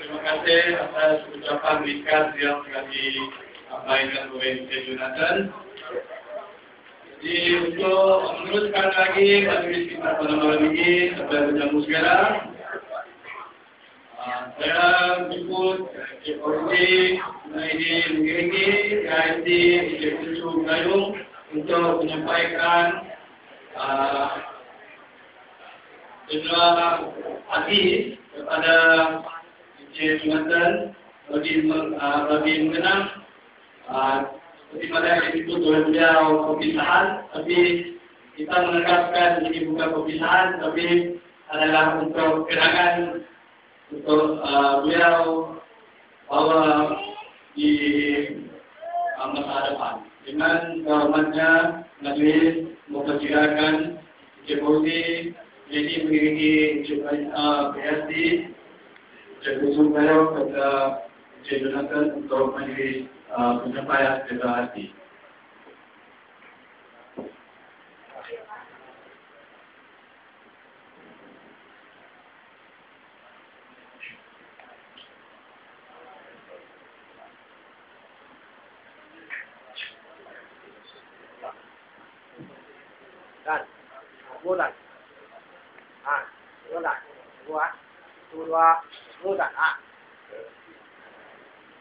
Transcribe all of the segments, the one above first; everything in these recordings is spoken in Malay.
terima kasih atas ucapan ringkas yang telah disampaikan oleh Encik Jonathan. Jadi untuk meneruskan lagi majlis kita pada malam ini sampai berjamu sekarang. Uh, saya jemput Encik Ordi, Naidi Lenggeringgi, KIT, Kuncu Gayung untuk menyampaikan uh, juga hadis kepada Encik Jonathan bagi, uh, bagi mengenang uh, seperti mana yang disebut oleh beliau perpisahan tapi kita menganggapkan ini bukan perpisahan tapi adalah untuk kenangan untuk uh, beliau bahawa di masa depan. Dengan kehormatnya majlis mempersilakan Encik Bodi jadi mengiringi uh, PSD Cikgu Subayo kepada Cik Jonathan untuk majlis uh, penyampaian kereta hati. Dan, bulan. Ah, dua, dua, dua, dua, ah.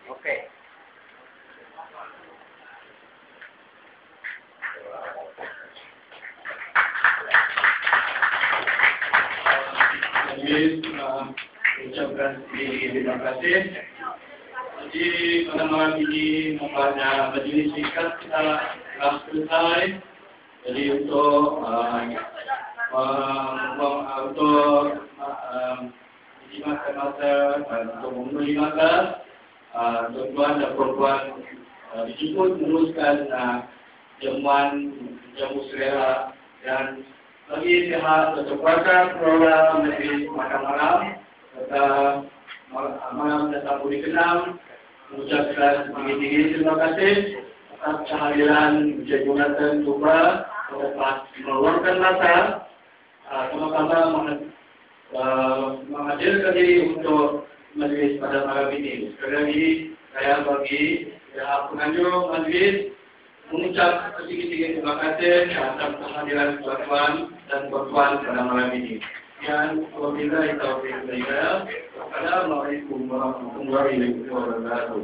Okey. Jadi, uh, ucapkan terima kasih. Jadi, pada malam ini, nampaknya majlis singkat kita telah selesai. Jadi, untuk uh, uh, masa dan untuk masa, uh, tuan-tuan dan perempuan uh, dijemput meneruskan uh, jamuan jamu selera dan bagi sihat kesempatan program majlis makan malam serta malam datang budi kenal mengucapkan tinggi-tinggi terima kasih atas kehadiran Encik Jonathan Tuba dapat meluangkan masa sama-sama menghadirkan diri untuk majlis pada malam ini. Sekali lagi saya bagi pihak penganjur majlis mengucap sedikit-sedikit terima kasih atas kehadiran tuan-tuan dan tuan-tuan pada malam ini. Dan apabila kita berkata, Assalamualaikum warahmatullahi wabarakatuh.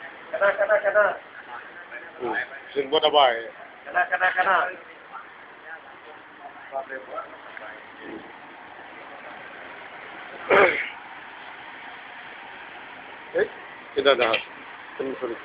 Kena, kena, kena. Hmm. Sin buat apa? Kena, kena, kena. Eh, kita dah. Terima kasih.